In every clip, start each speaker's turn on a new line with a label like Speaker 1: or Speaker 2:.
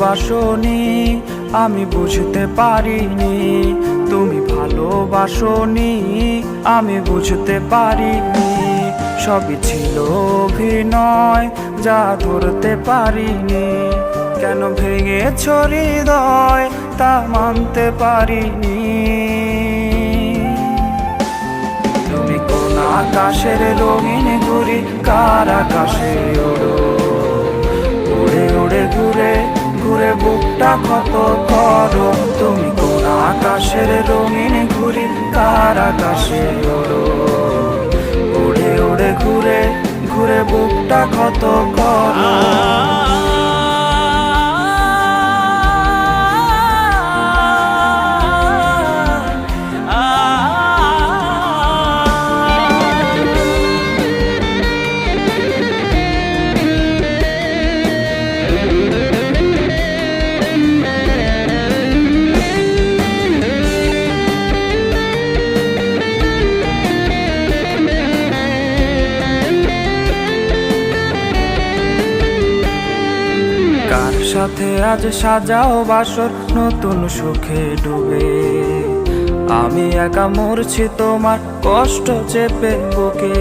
Speaker 1: ভালোবাসনি, আমি বুঝতে পারিনি। তুমি ভালোবাসনি, আমি বুঝতে পারিনি। সবই ছিল অভিনয়, যা ধরতে পারিনি। কেন ভেঙে হৃদয়, তা মানতে পারিনি। তুমি কোন আকাশের রঙিন ঘুরি কার আকাশে ওড়ো? উড়ে উড়ে, ঘুরে ঘুরে বুকটা কত করো? তুমি কোন আকাশের রঙিন ঘুরি কার আকাশে ওড়ো? উড়ে উড়ে, ঘুরে ঘুরে বুকটা কত করো? সাথে আজ সাজাও বাসর, নতুন সুখে ডুবে। আমি একা মরছি তোমার কষ্ট চেপে বুকে।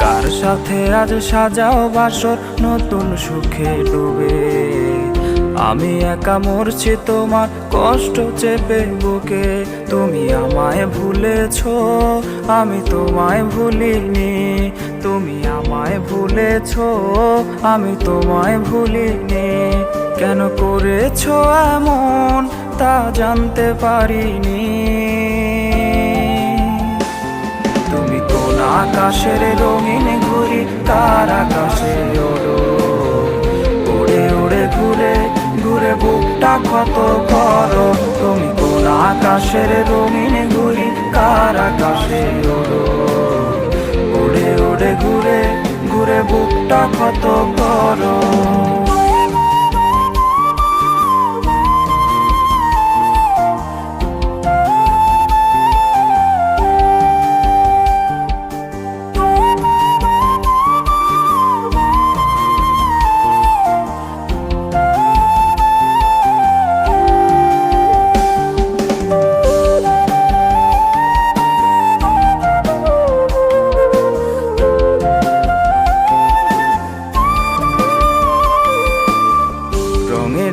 Speaker 1: কার সাথে আজ সাজাও বাসর, নতুন সুখে ডুবে? আমি একা মরছি তোমার কষ্ট চেপে বুকে। তুমি আমায় ভুলেছ, আমি তোমায় ভুলিনি। তুমি আমায় ভুলেছ, আমি তোমায় ভুলিনি। কেন করেছ এমন, তা জানতে পারিনি। তুমি কোন আকাশের রঙিন ঘুরি তার আকাশে ওড়ো। উড়ে উড়ে ঘুরে ঘুরে বুকটা কত করো তুমি কোন আকাশের রঙিন ঘুরি? কার আকাশে ওড়ো? উড়ে উড়ে, ঘুরে ঘুরে বুকটা কত করো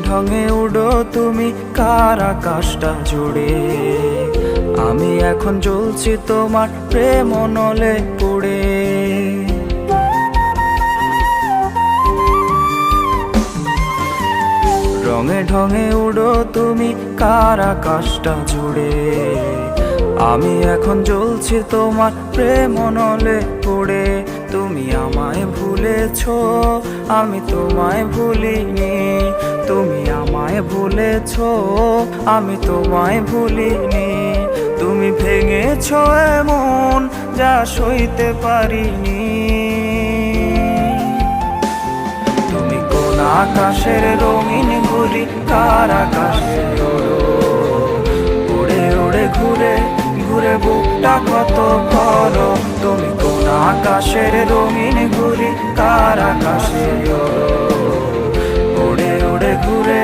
Speaker 1: ঢঙে উড়ো তুমি কার আকাশটা জুড়ে? আমি এখন জ্বলছি তোমার প্রেম নলে পুড়ে। রঙে ঢঙে উড়ো তুমি কার আকাশটা জুড়ে? আমি এখন জ্বলছি তোমার প্রেম নলে পড়ে। তুমি আমায় ভুলেছ, আমি তোমায় ভুলিনি। তুমি আমায় ভুলেছ, আমি তোমায় ভুলিনি। তুমি ভেঙেছ এমন যা সইতে পারিনি। তুমি কোন আকাশের রঙিন ঘুরি কার আকাশে আকাশের রঙিন ঘুরি কার আকাশে? উড়ে উড়ে, ঘুরে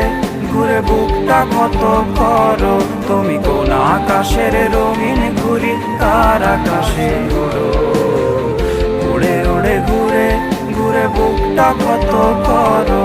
Speaker 1: ঘুরে বুকটা কত করো তুমি কোন আকাশের রঙিন ঘুরি কার আকাশে? উড়ে উড়ে, ঘুরে ঘুরে বুকটা কত করো